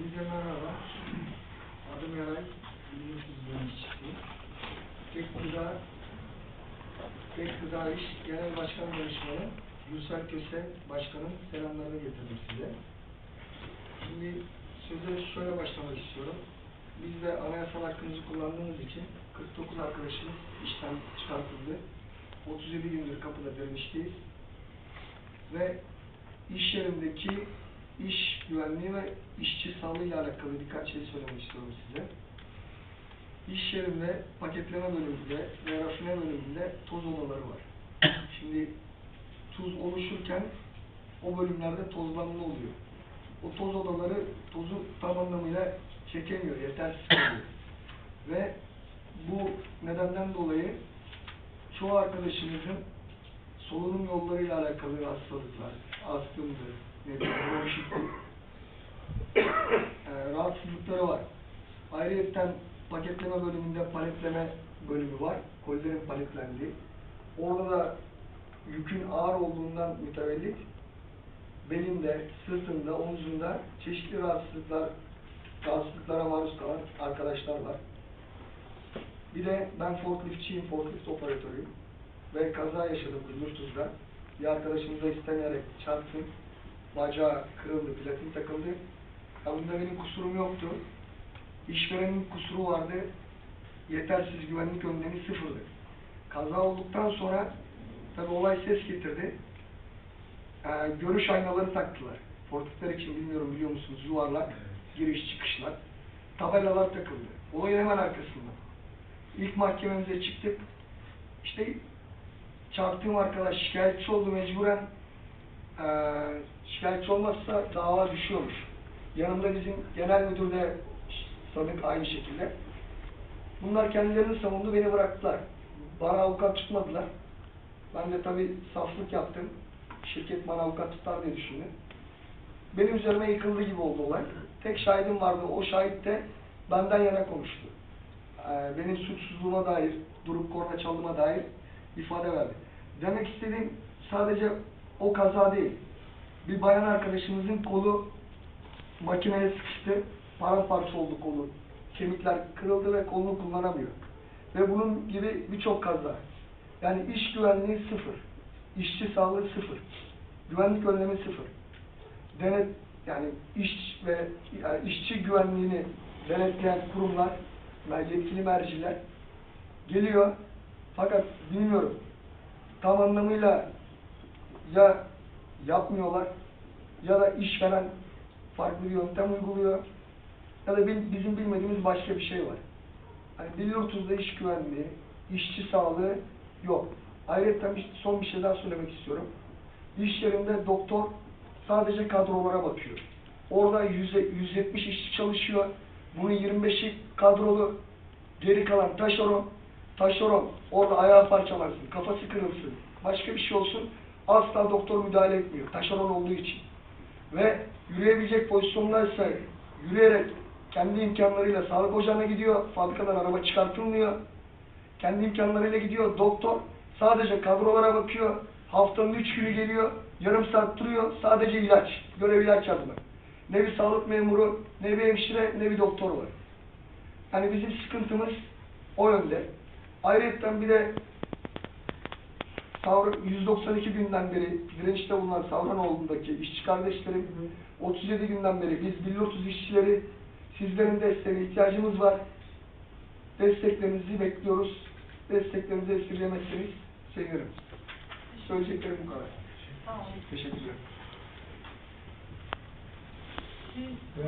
Hepinize merhaba. Adım Yaray. Biliyorsunuz yöneticisi. Tek Gıda Tek Gıda İş Genel Başkan Danışmanı Gülsel Köse Başkan'ın selamlarını getirdim size. Şimdi söze şöyle başlamak istiyorum. Biz de anayasal hakkımızı kullandığımız için 49 arkadaşımız işten çıkartıldı. 37 gündür kapıda direnişteyiz. Ve iş yerindeki iş güvenliği ve işçi sağlığı ile alakalı birkaç şey söylemek istiyorum size. İş yerinde paketleme bölümünde ve rafine bölümünde toz odaları var. Şimdi tuz oluşurken o bölümlerde tozlanma oluyor. O toz odaları tozu tam anlamıyla çekemiyor, yetersiz kalıyor. Ve bu nedenden dolayı çoğu arkadaşımızın solunum yollarıyla alakalı hastalıklar, astımdır, bronşittir, e, rahatsızlıkları var. Ayrıca paketleme bölümünde paletleme bölümü var. Kolilerin paletlendiği. Orada da yükün ağır olduğundan mütevellit belinde, sırtında, omzunda çeşitli rahatsızlıklar, rahatsızlıklara maruz kalan arkadaşlar var. Bir de ben forkliftçiyim, forklift operatörüyüm. Ve kaza yaşadım Gülürtuz'da. Bir arkadaşımıza istemeyerek çarptım. Bacağı kırıldı, platin takıldı. Ya bunda benim kusurum yoktu. İşverenin kusuru vardı. Yetersiz güvenlik önlemi sıfırdı. Kaza olduktan sonra tabi olay ses getirdi. Ee, görüş aynaları taktılar. Forkliftler için bilmiyorum biliyor musunuz yuvarlak giriş çıkışlar. Tabelalar takıldı. Olayın hemen arkasında. İlk mahkememize çıktık. İşte çarptığım arkadaş şikayetçi oldu mecburen. Ee, şikayetçi olmazsa dava düşüyormuş. Yanımda bizim genel müdür de sanık aynı şekilde. Bunlar kendilerini savundu, beni bıraktılar. Bana avukat tutmadılar. Ben de tabii saflık yaptım. Şirket bana avukat tutar diye düşündüm. Benim üzerime yıkıldı gibi oldu olay. Tek şahidim vardı. O şahit de benden yana konuştu. Ee, benim suçsuzluğuma dair, durup korna çaldığıma dair ifade verdi. Demek istediğim sadece o kaza değil. Bir bayan arkadaşımızın kolu makineye sıkıştı. Paramparça oldu kolu. Kemikler kırıldı ve kolunu kullanamıyor. Ve bunun gibi birçok kaza. Yani iş güvenliği sıfır. İşçi sağlığı sıfır. Güvenlik önlemi sıfır. Denet yani iş ve yani işçi güvenliğini denetleyen kurumlar yetkili merciler geliyor. Fakat bilmiyorum. Tam anlamıyla ya yapmıyorlar ya da işveren farklı bir yöntem uyguluyor ya da bizim bilmediğimiz başka bir şey var. Hani Bilyortuz'da iş güvenliği, işçi sağlığı yok. Ayrıca son bir şey daha söylemek istiyorum. İş yerinde doktor sadece kadrolara bakıyor. Orada 100, 170 işçi çalışıyor. Bunun 25'i kadrolu, geri kalan taşeron. Taşeron orada ayağı parçalansın, kafası kırılsın, başka bir şey olsun. Asla doktor müdahale etmiyor. Taşeron olduğu için. Ve yürüyebilecek pozisyondaysa yürüyerek kendi imkanlarıyla sağlık ocağına gidiyor. Fabrikadan araba çıkartılmıyor. Kendi imkanlarıyla gidiyor. Doktor sadece kadrolara bakıyor. Haftanın üç günü geliyor. Yarım saat duruyor. Sadece ilaç. Görev ilaç yazmak. Ne bir sağlık memuru, ne bir hemşire, ne bir doktor var. Hani bizim sıkıntımız o yönde. Ayrıca bir de Savr 192 günden beri direnişte bulunan Savranoğlu'ndaki işçi kardeşlerim 37 günden beri biz 1030 işçileri sizlerin desteğine ihtiyacımız var. Desteklerinizi bekliyoruz. Desteklerinizi esirgemezseniz sevinirim. Söyleyeceklerim bu kadar. Tamam. Teşekkürler. Siz-